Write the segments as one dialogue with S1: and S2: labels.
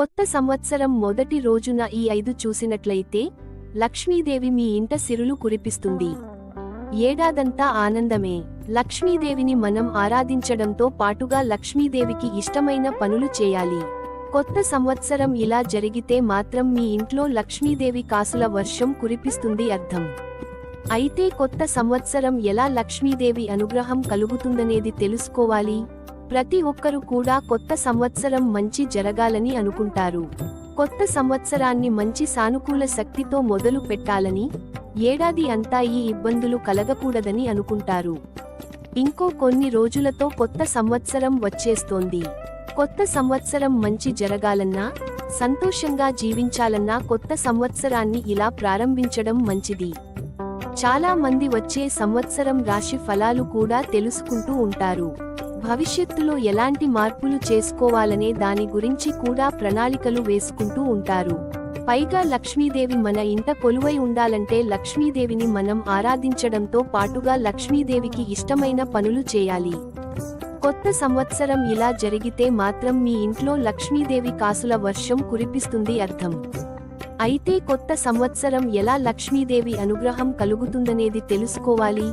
S1: కొత్త సంవత్సరం మొదటి రోజున ఈ ఐదు చూసినట్లయితే లక్ష్మీదేవి మీ ఇంట సిరులు కురిపిస్తుంది. ఏడాదంతా ఆనందమే. లక్ష్మీదేవిని మనం ఆరాధించడంతో పాటుగా లక్ష్మీదేవికి ఇష్టమైన పనులు చేయాలి. కొత్త సంవత్సరం ఇలా జరిగితే మాత్రం మీ ఇంట్లో లక్ష్మీదేవి కాసుల వర్షం కురిపిస్తుంది అర్థం. అయితే కొత్త సంవత్సరం ఎలా లక్ష్మీదేవి అనుగ్రహం కలుగుతుందనేది తెలుసుకోవాలి? ప్రతి ఒక్కరు కూడా కొత్త సంవత్సరం మంచి జరగాలని అనుకుంటారు. కొత్త సంవత్సరాన్ని మంచి సానుకూల శక్తితో మొదలు పెట్టాలని ఏడాది అంతా ఈ ఇబ్బందులు కలగకూడదని అనుకుంటారు. ఇంకో కొన్ని రోజులతో కొత్త సంవత్సరం వచ్చేస్తోంది. కొత్త సంవత్సరం మంచి జరగాలన్నా సంతోషంగా జీవించాలన్నా కొత్త సంవత్సరాన్ని ఇలా ప్రారంభించడం మంచిది. చాలా మంది వచ్చే సంవత్సరం రాశి ఫలాలు కూడా తెలుసుకుంటూ ఉంటారు. భవిష్యత్తులో ఎలాంటి మార్పులు చేసుకోవాలనే దాని గురించి కూడా ప్రణాళికలు వేసుకుంటూ ఉంటారు. పైగా లక్ష్మీదేవి మన ఇంట కొలువై ఉండాలంటే లక్ష్మీదేవిని మనం ఆరాధించడంతో పాటుగా లక్ష్మీదేవికి ఇష్టమైన పనులు చేయాలి. కొత్త సంవత్సరం ఇలా జరిగితే మాత్రం మీ ఇంట్లో లక్ష్మీదేవి కాసుల వర్షం కురిపిస్తుంది అర్థం. అయితే కొత్త సంవత్సరం ఎలా లక్ష్మీదేవి అనుగ్రహం కలుగుతుందనేది తెలుసుకోవాలి.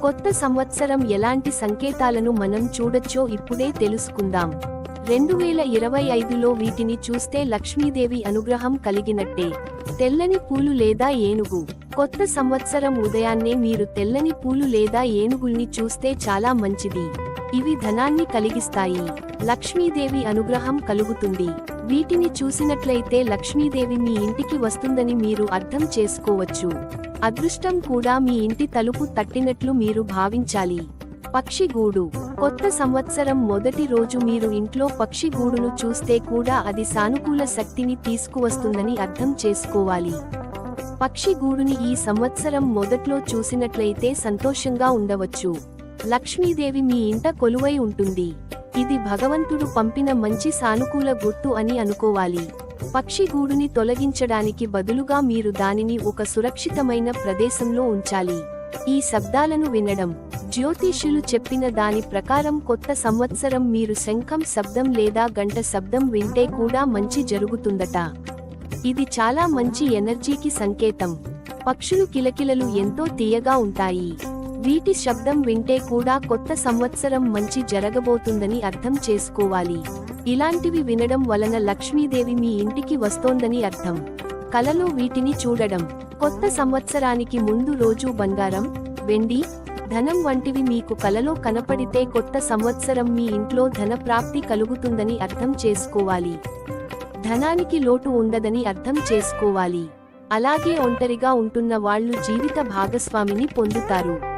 S1: కొత్త సంవత్సరం ఎలాంటి సంకేతాలను మనం చూడొచ్చో ఇప్పుడే తెలుసుకుందాం. రెండు వేల ఇరవై ఐదులో వీటిని చూస్తే లక్ష్మీదేవి అనుగ్రహం కలిగినట్టే. తెల్లని పూలు లేదా ఏనుగు. కొత్త సంవత్సరం ఉదయాన్నే మీరు తెల్లని పూలు లేదా ఏనుగుల్ని చూస్తే చాలా మంచిది. ఇవి ధనాన్ని కలిగిస్తాయి. లక్ష్మీదేవి అనుగ్రహం కలుగుతుంది. వీటిని చూసినట్లయితే లక్ష్మీదేవి మీ ఇంటికి వస్తుందని మీరు అర్థం చేసుకోవచ్చు. అదృష్టం కూడా మీ ఇంటి తలుపు తట్టినట్లు మీరు భావించాలి. పక్షి గూడు. కొత్త సంవత్సరం మొదటి రోజు మీరు ఇంట్లో పక్షి గూడును చూస్తే కూడా అది సానుకూల శక్తిని తీసుకువస్తుందని అర్థం చేసుకోవాలి. పక్షి గూడుని ఈ సంవత్సరం మొదట్లో చూసినట్లయితే సంతోషంగా ఉండవచ్చు. లక్ష్మీదేవి మీ ఇంట కొలువై ఉంటుంది. ఇది భగవంతుడు పంపిన మంచి సానుకూల గుర్తు అని అనుకోవాలి. పక్షి గూడుని తొలగించడానికి బదులుగా మీరు దానిని ఒక సురక్షితమైన ప్రదేశంలో ఉంచాలి. ఈ శబ్దాలను వినడం జ్యోతిష్యులు చెప్పిన దాని ప్రకారం కొత్త సంవత్సరం మీరు శంఖం శబ్దం లేదా గంట శబ్దం వింటే కూడా మంచి జరుగుతుందట. ఇది చాలా మంచి ఎనర్జీకి సంకేతం. పక్షులు కిలకిలలు ఎంతో తీయగా ఉంటాయి. వీటి శబ్దం వింటే కూడా కొత్త సంవత్సరం మంచి జరగబోతుందని అర్థం చేసుకోవాలి. ఇలాంటివి వినడం వలన లక్ష్మీదేవి మీ ఇంటికి వస్తోందని అర్థం. కలలో వీటిని చూడడం. కొత్త సంవత్సరానికి ముందు రోజు బంగారం వెండి ధనం వంటివి మీకు కలలో కనపడితే కొత్త సంవత్సరం మీ ఇంట్లో ధన ప్రాప్తి కలుగుతుందని అర్థం చేసుకోవాలి. ధనానికి లోటు ఉండదని అర్థం చేసుకోవాలి. అలాగే ఒంటరిగా ఉంటున్న వాళ్ళు జీవిత భాగస్వామిని పొందుతారు.